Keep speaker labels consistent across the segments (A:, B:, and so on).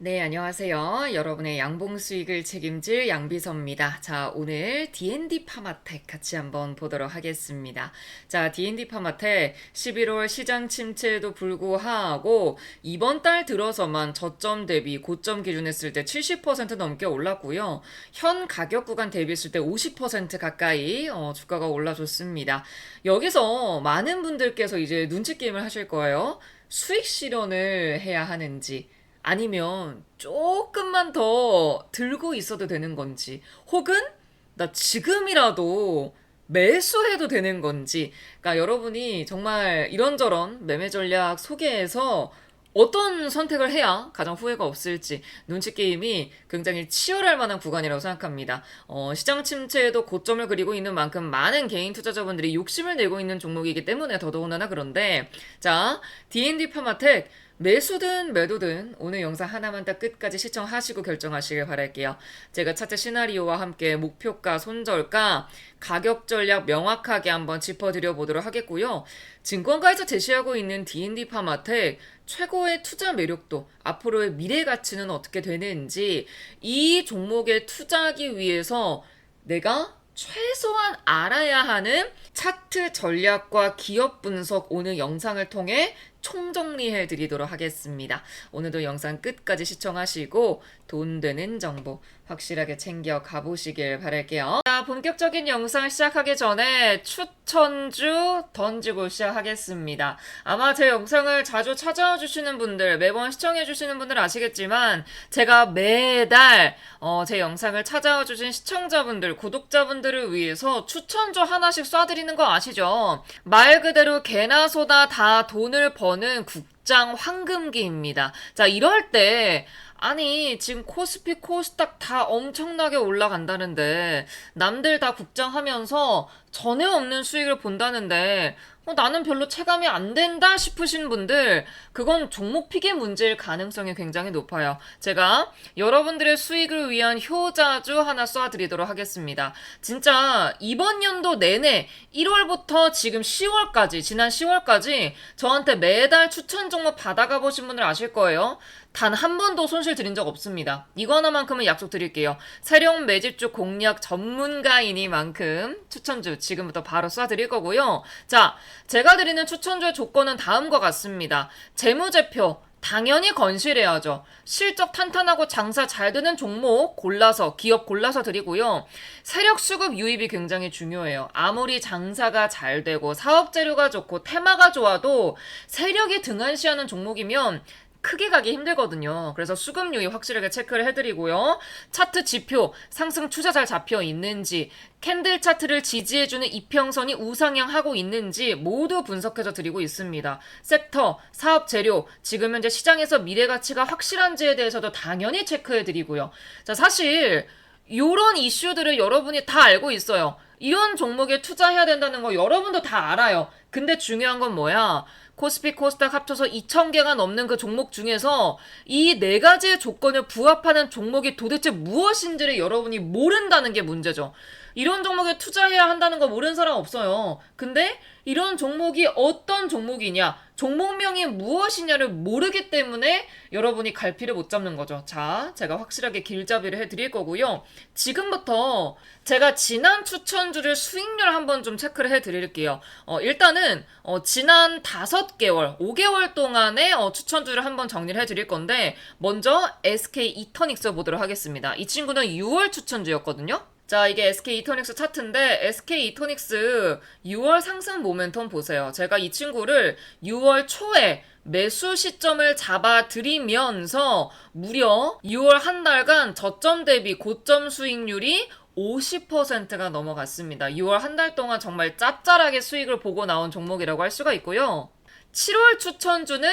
A: 네, 안녕하세요. 여러분의 양봉 수익을 책임질 양비서입니다. 자, 오늘 D&D 파마텍 같이 한번 보도록 하겠습니다. 자, D&D 파마텍 11월 시장 침체에도 불구하고 이번 달 들어서만 저점 대비 고점 기준했을 때 70% 넘게 올랐고요. 현 가격 구간 대비했을 때 50% 가까이 어, 주가가 올라줬습니다. 여기서 많은 분들께서 이제 눈치 게임을 하실 거예요. 수익 실현을 해야 하는지 아니면 조금만 더 들고 있어도 되는 건지, 혹은 나 지금이라도 매수해도 되는 건지, 그러니까 여러분이 정말 이런저런 매매 전략 소개해서 어떤 선택을 해야 가장 후회가 없을지 눈치 게임이 굉장히 치열할 만한 구간이라고 생각합니다. 어, 시장 침체에도 고점을 그리고 있는 만큼 많은 개인 투자자분들이 욕심을 내고 있는 종목이기 때문에 더더군다나 그런데 자 D&D 파마텍 매수든 매도든 오늘 영상 하나만 딱 끝까지 시청하시고 결정하시길 바랄게요. 제가 차트 시나리오와 함께 목표가, 손절가, 가격 전략 명확하게 한번 짚어드려 보도록 하겠고요. 증권가에서 제시하고 있는 D&D 파마텍 최고의 투자 매력도, 앞으로의 미래 가치는 어떻게 되는지 이 종목에 투자하기 위해서 내가 최소한 알아야 하는 차트 전략과 기업 분석 오늘 영상을 통해 총정리해 드리도록 하겠습니다. 오늘도 영상 끝까지 시청하시고 돈 되는 정보 확실하게 챙겨 가보시길 바랄게요. 자, 본격적인 영상 시작하기 전에 추천주 던지고 시작하겠습니다. 아마 제 영상을 자주 찾아와 주시는 분들, 매번 시청해 주시는 분들 아시겠지만 제가 매달 어, 제 영상을 찾아와 주신 시청자분들, 구독자분들을 위해서 추천주 하나씩 쏴드리는 거 아시죠? 말 그대로 개나 소나 다 돈을 버는 국장 황금기입니다. 자, 이럴 때 아니, 지금 코스피, 코스닥 다 엄청나게 올라간다는데, 남들 다 국장하면서 전혀 없는 수익을 본다는데, 어, 나는 별로 체감이 안 된다 싶으신 분들, 그건 종목 픽의 문제일 가능성이 굉장히 높아요. 제가 여러분들의 수익을 위한 효자주 하나 쏴드리도록 하겠습니다. 진짜 이번 연도 내내 1월부터 지금 10월까지, 지난 10월까지 저한테 매달 추천 종목 받아가 보신 분들 아실 거예요. 단 한 번도 손실 드린 적 없습니다. 이거 하나만큼은 약속 드릴게요. 세력 매집주 공략 전문가이니만큼 추천주 지금부터 바로 쏴드릴 거고요. 자, 제가 드리는 추천주의 조건은 다음과 같습니다. 재무제표, 당연히 건실해야죠. 실적 탄탄하고 장사 잘 되는 종목 골라서, 기업 골라서 드리고요. 세력 수급 유입이 굉장히 중요해요. 아무리 장사가 잘 되고 사업 재료가 좋고 테마가 좋아도 세력이 등한시하는 종목이면 크게 가기 힘들거든요. 그래서 수급 유입 확실하게 체크를 해드리고요. 차트 지표, 상승 추세 잘 잡혀 있는지, 캔들 차트를 지지해주는 이평선이 우상향하고 있는지 모두 분석해서 드리고 있습니다. 섹터, 사업 재료, 지금 현재 시장에서 미래 가치가 확실한지에 대해서도 당연히 체크해드리고요. 자, 사실, 이런 이슈들을 여러분이 다 알고 있어요. 이런 종목에 투자해야 된다는 거 여러분도 다 알아요. 근데 중요한 건 뭐야? 코스피 코스닥 합쳐서 2,000개가 넘는 그 종목 중에서 이 네 가지의 조건을 부합하는 종목이 도대체 무엇인지를 여러분이 모른다는 게 문제죠. 이런 종목에 투자해야 한다는 거 모르는 사람 없어요. 근데 이런 종목이 어떤 종목이냐, 종목명이 무엇이냐를 모르기 때문에 여러분이 갈피를 못 잡는 거죠. 자, 제가 확실하게 길잡이를 해드릴 거고요. 지금부터 제가 지난 추천주를 수익률 한번 좀 체크를 해드릴게요. 어, 일단은 어, 지난 5개월, 5개월 동안의 어, 추천주를 한번 정리를 해드릴 건데 먼저 SK 이터닉스 보도록 하겠습니다. 이 친구는 6월 추천주였거든요. 자, 이게 SK 이토닉스 차트인데 SK 이토닉스 6월 상승 모멘텀 보세요. 제가 이 친구를 6월 초에 매수 시점을 잡아드리면서 무려 6월 한 달간 저점 대비 고점 수익률이 50%가 넘어갔습니다. 6월 한 달 동안 정말 짭짤하게 수익을 보고 나온 종목이라고 할 수가 있고요. 7월 추천주는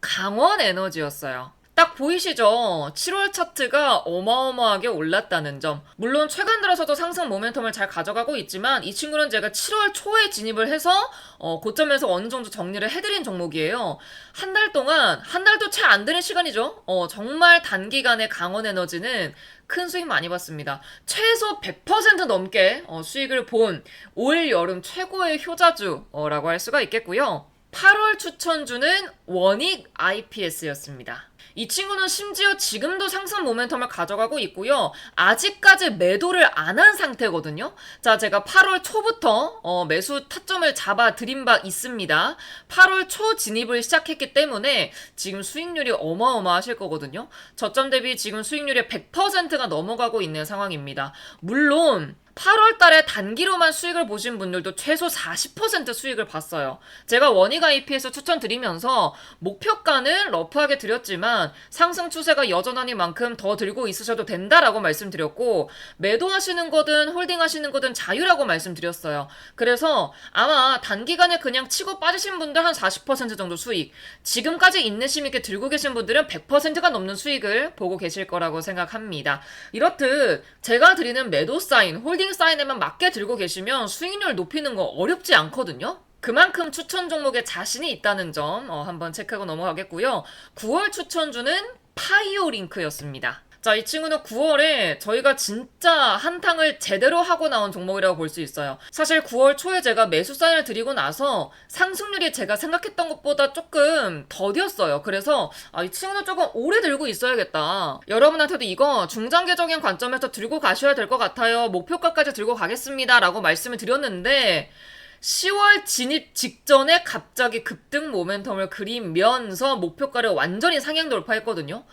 A: 강원 에너지였어요. 딱 보이시죠? 7월 차트가 어마어마하게 올랐다는 점. 물론 최근 들어서도 상승 모멘텀을 잘 가져가고 있지만 이 친구는 제가 7월 초에 진입을 해서 어, 고점에서 어느 정도 정리를 해드린 종목이에요. 한 달 동안 한 달도 채 안 되는 시간이죠. 어, 정말 단기간에 강원 에너지는 큰 수익 많이 봤습니다. 최소 100% 넘게 어, 수익을 본 올 여름 최고의 효자주라고 할 수가 있겠고요. 8월 추천주는 원익 IPS였습니다. 이 친구는 심지어 지금도 상승 모멘텀을 가져가고 있고요. 아직까지 매도를 안 한 상태거든요. 자, 제가 8월 초부터 어, 매수 타점을 잡아 드린 바 있습니다. 8월 초 진입을 시작했기 때문에 지금 수익률이 어마어마하실 거거든요. 저점 대비 지금 수익률이 100%가 넘어가고 있는 상황입니다. 물론 8월 달에 단기로만 수익을 보신 분들도 최소 40% 수익을 봤어요. 제가 원익 IP에서 추천드리면서 목표가는 러프하게 드렸지만 상승 추세가 여전하니 만큼 더 들고 있으셔도 된다라고 말씀드렸고 매도하시는 거든 홀딩하시는 거든 자유라고 말씀드렸어요. 그래서 아마 단기간에 그냥 치고 빠지신 분들 한 40% 정도 수익 지금까지 인내심 있게 들고 계신 분들은 100%가 넘는 수익을 보고 계실 거라고 생각합니다. 이렇듯 제가 드리는 매도 사인, 홀딩 사인에만 맞게 들고 계시면 수익률 높이는 거 어렵지 않거든요. 그만큼 추천 종목에 자신이 있다는 점 어, 한번 체크하고 넘어가겠고요. 9월 추천주는 파이오 링크였습니다. 자, 이 친구는 9월에 저희가 진짜 한탕을 제대로 하고 나온 종목이라고 볼 수 있어요. 사실 9월 초에 제가 매수 사인을 드리고 나서 상승률이 제가 생각했던 것보다 조금 더디었어요. 그래서 아, 이 친구는 조금 오래 들고 있어야겠다. 여러분한테도 이거 중장기적인 관점에서 들고 가셔야 될 것 같아요. 목표가까지 들고 가겠습니다. 라고 말씀을 드렸는데 10월 진입 직전에 갑자기 급등 모멘텀을 그리면서 목표가를 완전히 상향 돌파했거든요.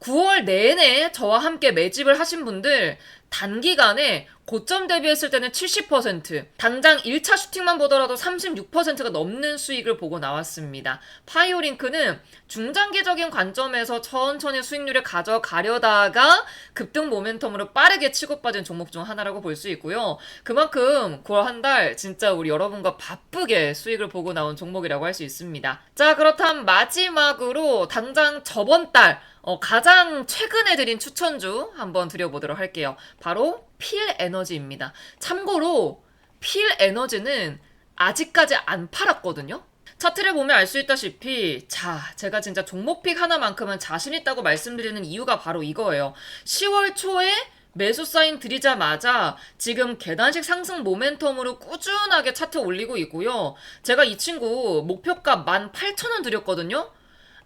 A: 9월 내내 저와 함께 매집을 하신 분들 단기간에 고점 대비했을 때는 70%, 당장 1차 슈팅만 보더라도 36%가 넘는 수익을 보고 나왔습니다. 파이오링크는 중장기적인 관점에서 천천히 수익률을 가져가려다가 급등 모멘텀으로 빠르게 치고 빠진 종목 중 하나라고 볼 수 있고요. 그만큼 9월 한 달 진짜 우리 여러분과 바쁘게 수익을 보고 나온 종목이라고 할 수 있습니다. 자, 그렇다면 마지막으로 당장 저번 달 어, 가장 최근에 드린 추천주 한번 드려보도록 할게요. 바로 필 에너지입니다. 참고로 필 에너지는 아직까지 안 팔았거든요. 차트를 보면 알 수 있다시피 자 제가 진짜 종목픽 하나만큼은 자신 있다고 말씀드리는 이유가 바로 이거예요. 10월 초에 매수 사인 드리자마자 지금 계단식 상승 모멘텀으로 꾸준하게 차트 올리고 있고요. 제가 이 친구 목표가 18,000원 드렸거든요.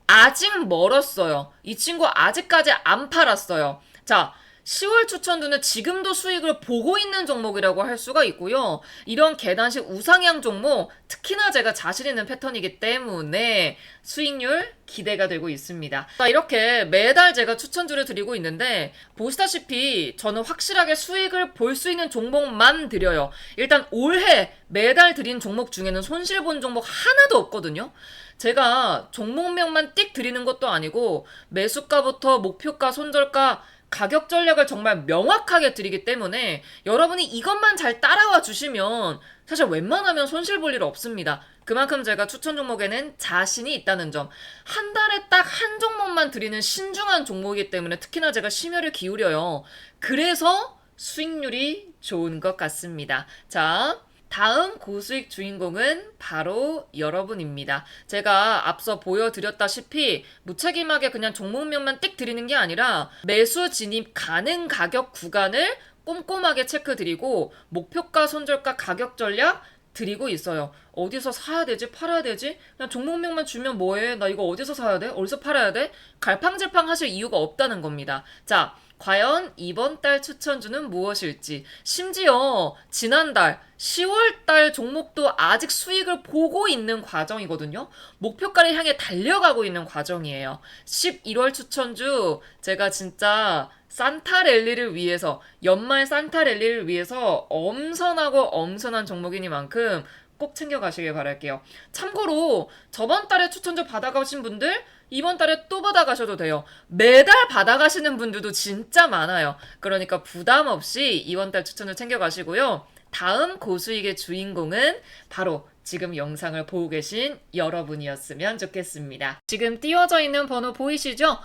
A: 아직 멀었어요. 이 친구 아직까지 안 팔았어요. 자, 10월 추천두는 지금도 수익을 보고 있는 종목이라고 할 수가 있고요. 이런 계단식 우상향 종목, 특히나 제가 자신 있는 패턴이기 때문에 수익률 기대가 되고 있습니다. 자, 이렇게 매달 제가 추천주를 드리고 있는데, 보시다시피 저는 확실하게 수익을 볼 수 있는 종목만 드려요. 일단 올해 매달 드린 종목 중에는 손실 본 종목 하나도 없거든요. 제가 종목명만 띡 드리는 것도 아니고, 매수가부터 목표가, 손절가, 가격 전략을 정말 명확하게 드리기 때문에 여러분이 이것만 잘 따라와 주시면 사실 웬만하면 손실 볼 일 없습니다. 그만큼 제가 추천 종목에는 자신이 있다는 점. 한 달에 딱 한 종목만 드리는 신중한 종목이기 때문에 특히나 제가 심혈을 기울여요. 그래서 수익률이 좋은 것 같습니다. 자, 다음 고수익 주인공은 바로 여러분입니다. 제가 앞서 보여드렸다시피 무책임하게 그냥 종목명만 띡 드리는 게 아니라 매수 진입 가능 가격 구간을 꼼꼼하게 체크 드리고 목표가, 손절가, 가격 전략 드리고 있어요. 어디서 사야 되지? 팔아야 되지? 그냥 종목명만 주면 뭐해? 나 이거 어디서 사야 돼? 어디서 팔아야 돼? 갈팡질팡 하실 이유가 없다는 겁니다. 자, 과연 이번 달 추천주는 무엇일지, 심지어 지난달 10월 달 종목도 아직 수익을 보고 있는 과정이거든요. 목표가를 향해 달려가고 있는 과정이에요. 11월 추천주 제가 진짜 산타 랠리를 위해서 연말 산타 랠리를 위해서 엄선하고 엄선한 종목이니만큼 꼭 챙겨가시길 바랄게요. 참고로 저번 달에 추천주 받아가신 분들 이번 달에 또 받아가셔도 돼요. 매달 받아가시는 분들도 진짜 많아요. 그러니까 부담 없이 이번 달 추천을 챙겨가시고요. 다음 고수익의 주인공은 바로 지금 영상을 보고 계신 여러분이었으면 좋겠습니다. 지금 띄워져 있는 번호 보이시죠?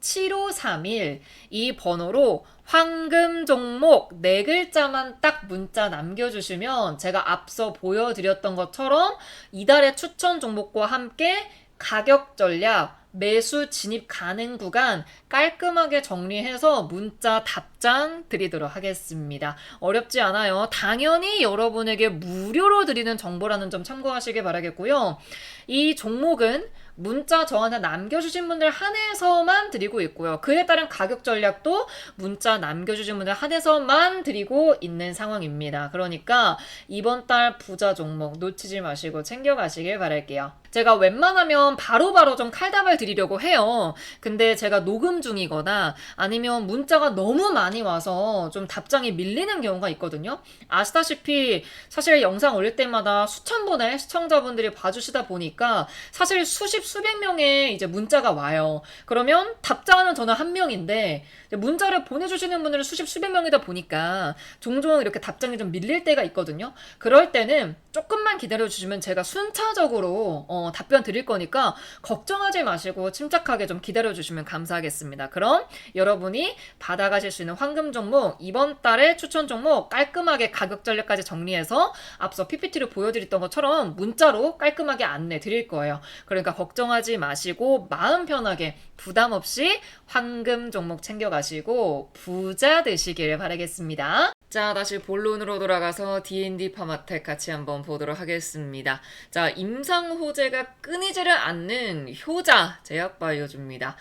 A: 010-8110-7531. 이 번호로 황금 종목 네 글자만 딱 문자 남겨주시면 제가 앞서 보여드렸던 것처럼 이달의 추천 종목과 함께 가격 전략, 매수 진입 가능 구간 깔끔하게 정리해서 문자 답장 드리도록 하겠습니다. 어렵지 않아요. 당연히 여러분에게 무료로 드리는 정보라는 점 참고하시길 바라겠고요. 이 종목은 문자 저한테 남겨주신 분들 한해서만 드리고 있고요. 그에 따른 가격 전략도 문자 남겨주신 분들 한해서만 드리고 있는 상황입니다. 그러니까 이번 달 부자 종목 놓치지 마시고 챙겨가시길 바랄게요. 제가 웬만하면 바로 바로 좀 칼답을 드리려고 해요. 근데 제가 녹음 중이거나 아니면 문자가 너무 많이 와서 좀 답장이 밀리는 경우가 있거든요. 아시다시피 사실 영상 올릴 때마다 수천 번의 시청자분들이 봐주시다 보니까 사실 수십 수백 명의 이제 문자가 와요. 그러면 답장하는 저는 한 명인데 문자를 보내주시는 분들은 수십 수백 명이다 보니까 종종 이렇게 답장이 좀 밀릴 때가 있거든요. 그럴 때는 조금만 기다려주시면 제가 순차적으로 어, 답변 드릴 거니까 걱정하지 마시고 침착하게 좀 기다려 주시면 감사하겠습니다. 그럼 여러분이 받아가실 수 있는 황금 종목 이번 달의 추천 종목 깔끔하게 가격 전략까지 정리해서 앞서 PPT로 보여드렸던 것처럼 문자로 깔끔하게 안내 드릴 거예요. 그러니까 걱정하지 마시고 마음 편하게 부담 없이 황금 종목 챙겨가시고 부자 되시길 바라겠습니다. 자, 다시 본론으로 돌아가서 D&D 파마텍 같이 한번 보도록 하겠습니다. 자, 임상 호재가 끊이지를 않는 효자 제약 바이오주입니다.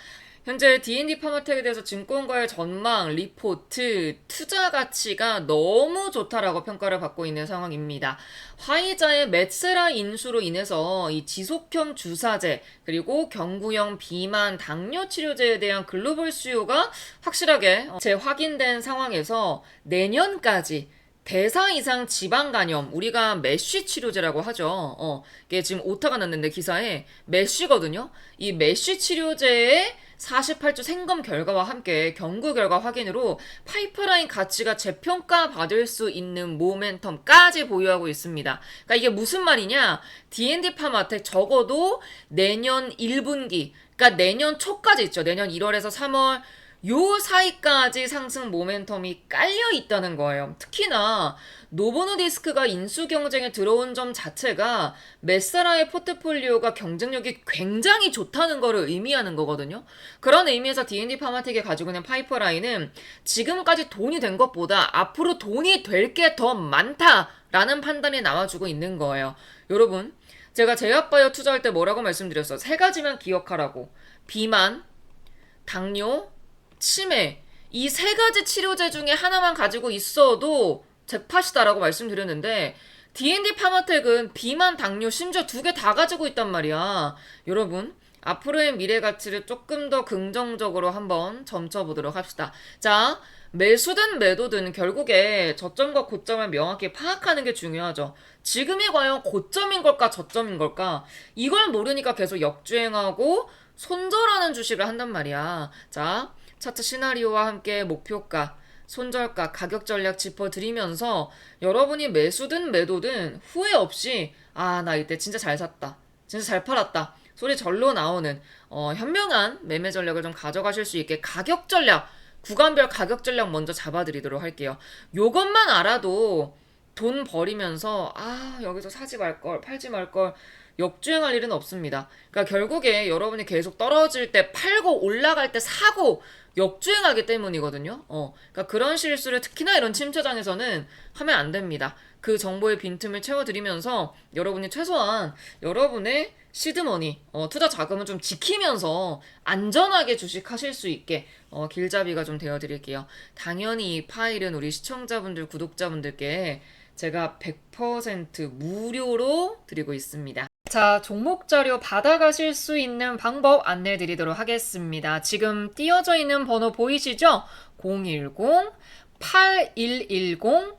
A: 현재 D&D 파마텍에 대해서 증권가의 전망, 리포트, 투자 가치가 너무 좋다라고 평가를 받고 있는 상황입니다. 화이자의 메세라 인수로 인해서 이 지속형 주사제 그리고 경구형 비만 당뇨 치료제에 대한 글로벌 수요가 확실하게 재확인된 상황에서 내년까지 대사 이상 지방 간염 우리가 메쉬 치료제라고 하죠. 어, 이게 지금 오타가 났는데 기사에 메쉬거든요. 이 메쉬 치료제의 48주 생검 결과와 함께 경구 결과 확인으로 파이프라인 가치가 재평가 받을 수 있는 모멘텀까지 보유하고 있습니다. 그러니까 이게 무슨 말이냐? D&D 파마텍 적어도 내년 1분기, 그러니까 내년 초까지 있죠. 내년 1월에서 3월 요 사이까지 상승 모멘텀이 깔려 있다는 거예요. 특히나 노보노디스크가 인수 경쟁에 들어온 점 자체가 메사라의 포트폴리오가 경쟁력이 굉장히 좋다는 거를 의미하는 거거든요. 그런 의미에서 D&D 파마텍이 가지고 있는 파이프라인은 지금까지 돈이 된 것보다 앞으로 돈이 될 게 더 많다라는 판단이 나와주고 있는 거예요. 여러분, 제가 제약바이오 투자할 때 뭐라고 말씀드렸어? 세 가지만 기억하라고. 비만, 당뇨, 치매 이 세 가지 치료제 중에 하나만 가지고 있어도 잭팟이다라고 말씀드렸는데 D&D 파마텍은 비만, 당뇨 심지어 두 개 다 가지고 있단 말이야. 여러분 앞으로의 미래 가치를 조금 더 긍정적으로 한번 점쳐보도록 합시다. 자, 매수든 매도든 결국에 저점과 고점을 명확히 파악하는 게 중요하죠. 지금이 과연 고점인 걸까 저점인 걸까? 이걸 모르니까 계속 역주행하고 손절하는 주식을 한단 말이야. 자, 차트 시나리오와 함께 목표가, 손절가, 가격 전략 짚어드리면서 여러분이 매수든 매도든 후회 없이 아, 나 이때 진짜 잘 샀다. 진짜 잘 팔았다. 소리 절로 나오는 어, 현명한 매매 전략을 좀 가져가실 수 있게 가격 전략, 구간별 가격 전략 먼저 잡아드리도록 할게요. 요것만 알아도 돈 버리면서 아, 여기서 사지 말걸, 팔지 말걸 역주행할 일은 없습니다. 그러니까 결국에 여러분이 계속 떨어질 때 팔고 올라갈 때 사고 역주행하기 때문이거든요. 어, 그러니까 그런 실수를 특히나 이런 침체장에서는 하면 안 됩니다. 그 정보의 빈틈을 채워드리면서 여러분이 최소한 여러분의 시드머니, 어, 투자 자금을 좀 지키면서 안전하게 주식하실 수 있게 어, 길잡이가 좀 되어드릴게요. 당연히 이 파일은 우리 시청자분들, 구독자분들께 제가 100% 무료로 드리고 있습니다. 자, 종목 자료 받아가실 수 있는 방법 안내 드리도록 하겠습니다. 지금 띄어져 있는 번호 보이시죠? 010 8110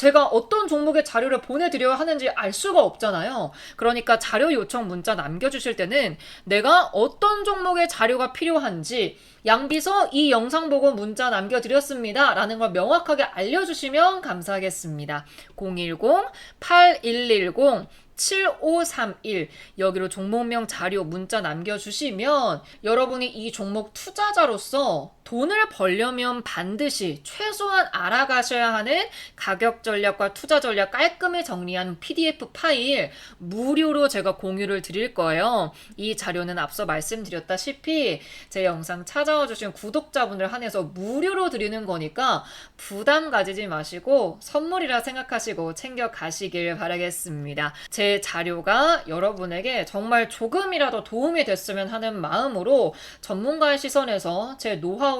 A: 제가 어떤 종목의 자료를 보내드려야 하는지 알 수가 없잖아요. 그러니까 자료 요청 문자 남겨주실 때는 내가 어떤 종목의 자료가 필요한지 양비서 이 영상 보고 문자 남겨드렸습니다. 라는 걸 명확하게 알려주시면 감사하겠습니다. 010-8110 7531 여기로 종목명 자료 문자 남겨주시면 여러분이 이 종목 투자자로서 돈을 벌려면 반드시 최소한 알아가셔야 하는 가격 전략과 투자 전략 깔끔히 정리한 PDF 파일 무료로 제가 공유를 드릴 거예요. 이 자료는 앞서 말씀드렸다시피 제 영상 찾아와 주신 구독자분들 한해서 무료로 드리는 거니까 부담 가지지 마시고 선물이라 생각하시고 챙겨 가시길 바라겠습니다. 제 자료가 여러분에게 정말 조금이라도 도움이 됐으면 하는 마음으로 전문가의 시선에서 제 노하우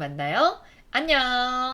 A: 만나요. 안녕!